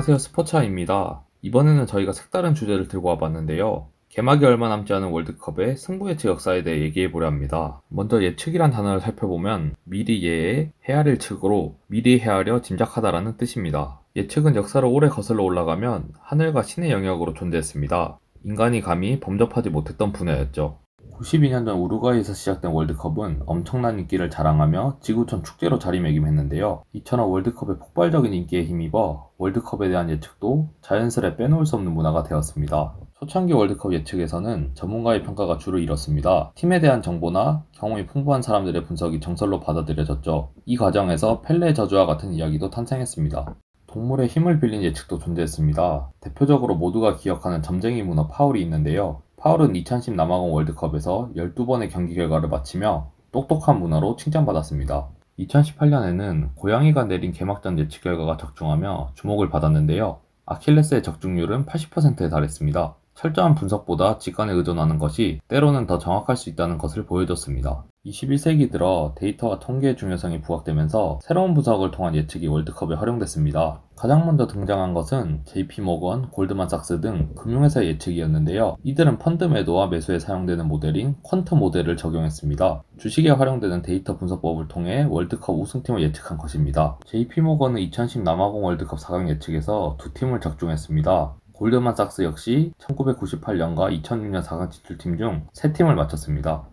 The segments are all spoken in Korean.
안녕하세요 스포츠아입니다. 이번에는 저희가 색다른 주제를 들고 와봤는데요. 개막이 얼마 남지 않은 월드컵의 승부 예측 역사에 대해 얘기해보려 합니다. 먼저 예측이란 단어를 살펴보면 미리 예에 헤아릴 측으로 미리 헤아려 짐작하다라는 뜻입니다. 예측은 역사를 오래 거슬러 올라가면 하늘과 신의 영역으로 존재했습니다. 인간이 감히 범접하지 못했던 분야였죠. 92년 전 우루과이에서 시작된 월드컵은 엄청난 인기를 자랑하며 지구촌 축제로 자리매김했는데요. 이처럼 월드컵의 폭발적인 인기에 힘입어 월드컵에 대한 예측도 자연스레 빼놓을 수 없는 문화가 되었습니다. 초창기 월드컵 예측에서는 전문가의 평가가 주를 이뤘습니다. 팀에 대한 정보나 경험이 풍부한 사람들의 분석이 정설로 받아들여졌죠. 이 과정에서 펠레의 저주와 같은 이야기도 탄생했습니다. 동물의 힘을 빌린 예측도 존재했습니다. 대표적으로 모두가 기억하는 점쟁이 문어 파울이 있는데요. 파울은 2010 남아공 월드컵에서 12번의 경기 결과를 마치며 똑똑한 문화로 칭찬받았습니다. 2018년에는 고양이가 내린 개막전 예측 결과가 적중하며 주목을 받았는데요. 아킬레스의 적중률은 80%에 달했습니다. 철저한 분석보다 직관에 의존하는 것이 때로는 더 정확할 수 있다는 것을 보여줬습니다. 21세기 들어 데이터와 통계의 중요성이 부각되면서 새로운 분석을 통한 예측이 월드컵에 활용됐습니다. 가장 먼저 등장한 것은 JP 모건, 골드만삭스 등 금융회사의 예측이었는데요. 이들은 펀드 매도와 매수에 사용되는 모델인 퀀트 모델을 적용했습니다. 주식에 활용되는 데이터 분석법을 통해 월드컵 우승팀을 예측한 것입니다. JP 모건은 2010 남아공 월드컵 4강 예측에서 두 팀을 적중했습니다. 골드만삭스 역시 1998년과 2006년 4강 진출팀 중 세 팀을 맞췄습니다.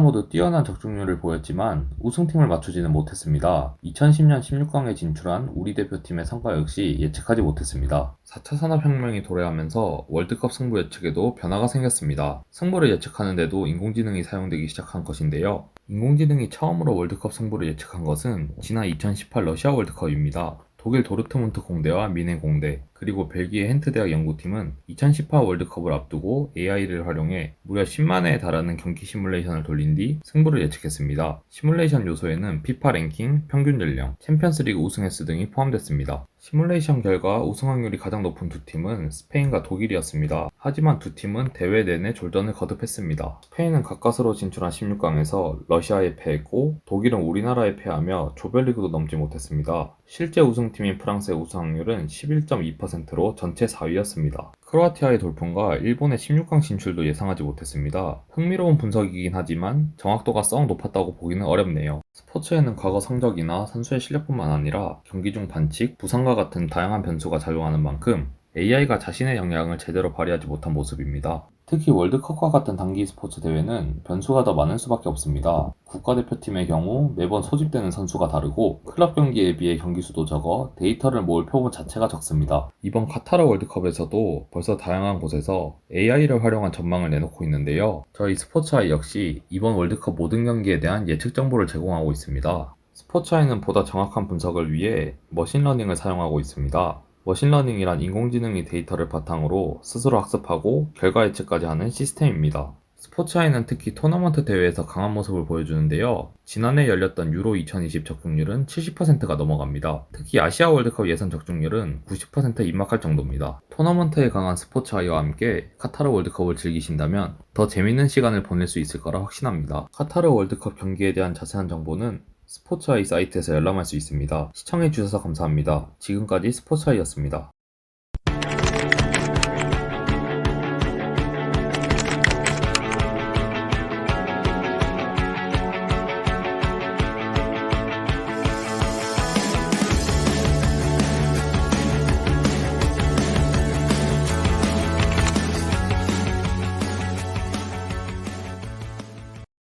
모두 뛰어난 적중률을 보였지만 우승팀을 맞추지는 못했습니다. 2010년 16강에 진출한 우리 대표팀의 성과 역시 예측하지 못했습니다. 4차 산업혁명이 도래하면서 월드컵 승부 예측에도 변화가 생겼습니다. 승부를 예측하는데도 인공지능이 사용되기 시작한 것인데요. 인공지능이 처음으로 월드컵 승부를 예측한 것은 지난 2018 러시아 월드컵입니다. 독일 도르트문트 공대와 미네 공대, 그리고 벨기에 헨트 대학 연구팀은 2018 월드컵을 앞두고 AI를 활용해 무려 10만회에 달하는 경기 시뮬레이션을 돌린 뒤 승부를 예측했습니다. 시뮬레이션 요소에는 피파 랭킹, 평균 연령, 챔피언스리그 우승 횟수 등이 포함됐습니다. 시뮬레이션 결과 우승 확률이 가장 높은 두 팀은 스페인과 독일이었습니다. 하지만 두 팀은 대회 내내 졸전을 거듭했습니다. 스페인은 가까스로 진출한 16강에서 러시아에 패했고 독일은 우리나라에 패하며 조별리그도 넘지 못했습니다. 실제 우승팀인 프랑스의 우승 확률은 11.2%로 전체 4위였습니다. 크로아티아의 돌풍과 일본의 16강 진출도 예상하지 못했습니다. 흥미로운 분석이긴 하지만 정확도가 썩 높았다고 보기는 어렵네요. 스포츠에는 과거 성적이나 선수의 실력뿐만 아니라 경기 중 반칙, 부상과 같은 다양한 변수가 작용하는 만큼 AI가 자신의 역량을 제대로 발휘하지 못한 모습입니다. 특히 월드컵과 같은 단기 스포츠 대회는 변수가 더 많을 수밖에 없습니다. 국가대표팀의 경우 매번 소집되는 선수가 다르고 클럽 경기에 비해 경기 수도 적어 데이터를 모을 표본 자체가 적습니다. 이번 카타르 월드컵에서도 벌써 다양한 곳에서 AI를 활용한 전망을 내놓고 있는데요. 저희 스포츠아이 역시 이번 월드컵 모든 경기에 대한 예측 정보를 제공하고 있습니다. 스포츠아이는 보다 정확한 분석을 위해 머신러닝을 사용하고 있습니다. 머신러닝이란 인공지능이 데이터를 바탕으로 스스로 학습하고 결과 예측까지 하는 시스템입니다. 스포츠아이는 특히 토너먼트 대회에서 강한 모습을 보여주는데요. 지난해 열렸던 유로 2020 적중률은 70%가 넘어갑니다. 특히 아시아 월드컵 예선 적중률은 90%에 입막할 정도입니다. 토너먼트에 강한 스포츠아이와 함께 카타르 월드컵을 즐기신다면 더 재밌는 시간을 보낼 수 있을 거라 확신합니다. 카타르 월드컵 경기에 대한 자세한 정보는 스포츠아이 사이트에서 열람할 수 있습니다. 시청해주셔서 감사합니다. 지금까지 스포츠아이였습니다.